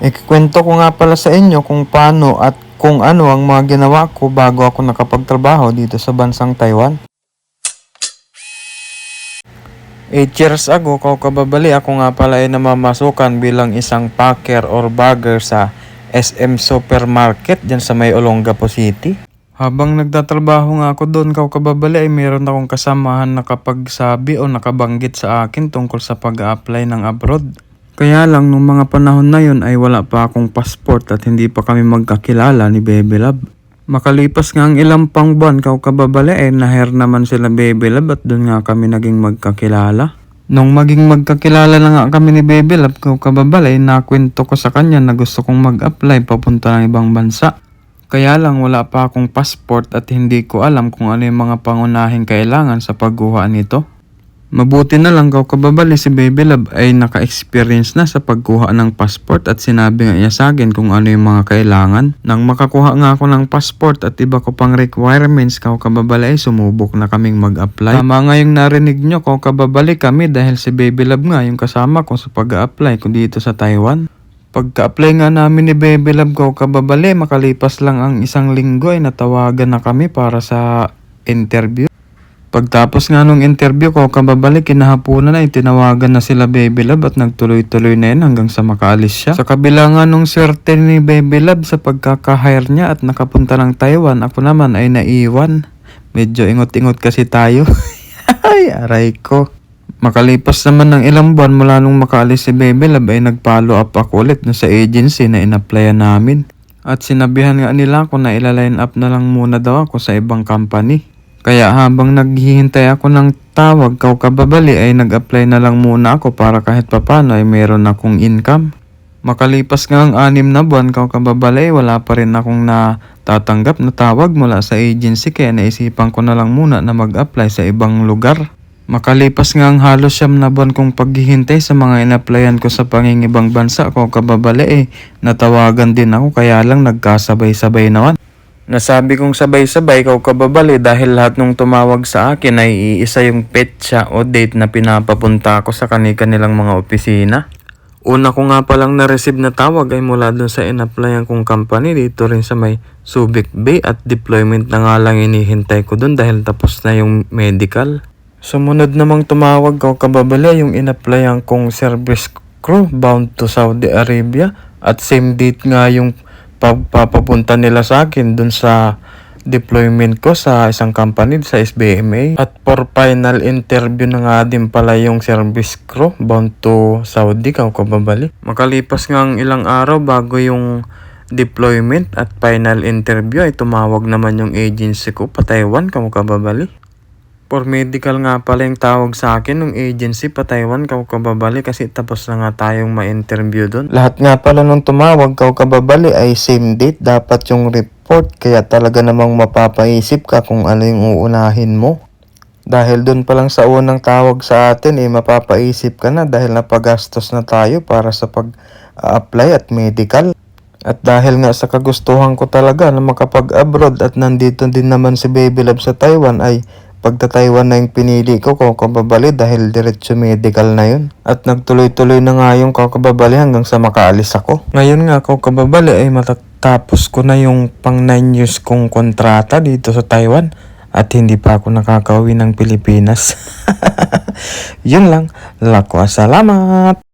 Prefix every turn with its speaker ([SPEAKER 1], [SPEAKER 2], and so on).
[SPEAKER 1] Ikikwento ko nga pala sa inyo kung paano at kung ano ang mga ginawa ko bago ako nakapagtrabaho dito sa bansang Taiwan. 8 years ago, kababali ako nga pala ay namamasukan bilang isang packer or bagger sa SM Supermarket dyan sa may Olongapo City. Habang nagtatrabaho nga ako doon, kababali ay meron akong kasamahan na kapagsabi o nakabanggit sa akin tungkol sa pag-apply ng abroad. Kaya lang, nung mga panahon na yun ay wala pa akong passport at hindi pa kami magkakilala ni Baby Love. Makalipas nga ang ilang pang buwan, kaw kababali eh, naher naman sila Baby Love at doon nga kami naging magkakilala. Nung maging magkakilala na nga kami ni Baby Love, kaw kababali, nakwento ko sa kanya na gusto kong mag-apply papunta ng ibang bansa. Kaya lang wala pa akong passport at hindi ko alam kung ano yung mga pangunahing kailangan sa pagkuha nito. Mabuti na lang kaw kababali si Baby Love ay naka-experience na sa pagkuha ng passport at sinabi nga niya sa akin kung ano yung mga kailangan. Nang makakuha nga ako ng passport at iba ko pang requirements kaw kababali ay sumubok na kaming mag-apply. Tama nga yung narinig nyo kaw kababali kami dahil si Baby Love nga yung kasama ko sa pag-apply ko dito sa Taiwan. Pagka-apply nga namin ni Baby Love ko kababali, makalipas lang ang isang linggo ay natawagan na kami para sa interview. Pagtapos nga nung interview ko, kababalik, kinahapunan ay tinawagan na sila Baby Love at nagtuloy-tuloy na yun hanggang sa makaalis siya. Sa kabila nga nung swerte ni Baby Love sa pagkaka-hire niya at nakapunta ng Taiwan, ako naman ay naiwan. Medyo ingot-ingot kasi tayo. ay, aray ko. Makalipas naman ng ilang buwan mula nung makaalis si Baby Love ay nag-follow up ako ulit dun sa agency na in-applyan namin. At sinabihan nga nila ako na ila-line up na lang muna daw ako sa ibang company. Kaya habang naghihintay ako ng tawag kaw kababali ay nag-apply na lang muna ako para kahit papano ay meron akong income. Makalipas nga ang anim na buwan kaw kababali wala pa rin akong natatanggap na tawag mula sa agency kaya naisipan ko na lang muna na mag-apply sa ibang lugar. Makalipas nga ang halos siyam na buwan kong paghihintay sa mga in-applyan ko sa pangingibang bansa ko kababali eh natawagan din ako kaya lang nagkasabay-sabay naman. Nasabi kong sabay-sabay ikaw kababali dahil lahat nung tumawag sa akin ay iisa yung petsa o date na pinapapunta ako sa kani-kanilang mga opisina. Una ko nga palang na-receive na tawag ay mula dun sa in-applyan kong company dito rin sa may Subic Bay at deployment na nga lang inihintay ko dun dahil tapos na yung medical. Sumunod namang tumawag ko kababali yung in-applyan kong service crew bound to Saudi Arabia at same date nga yung papapunta nila sa akin dun sa deployment ko sa isang company sa SBMA. At for final interview na nga din pala yung service crew bound to Saudi, kaw kababali. Makalipas nga ang ilang araw bago yung deployment at final interview ay tumawag naman yung agency ko pa Taiwan, kaw kababali. For medical nga pala yung tawag sa akin ng agency pa Taiwan kaw kababali kasi tapos na nga tayong ma-interview doon. Lahat nga pala nung tumawag kaw kababali ay same date dapat yung report kaya talaga namang mapapaisip ka kung ano yung uunahin mo. Dahil doon pa lang sa unang tawag sa atin eh mapapaisip ka na dahil napagastos na tayo para sa pag-apply at medical. At dahil nga sa kagustuhan ko talaga na makapag-abroad at nandito din naman si Baby Love sa Taiwan ay pagta-Taiwan na yung pinili ko kung kababali dahil diretso medical na yun. At nagtuloy-tuloy na nga yung kakababali hanggang sa makaalis ako. Ngayon nga kakababali ay matatapos ko na yung pang 9 years kong kontrata dito sa Taiwan at hindi pa ako nakakauwi ng Pilipinas. yun lang. Lakwa salamat!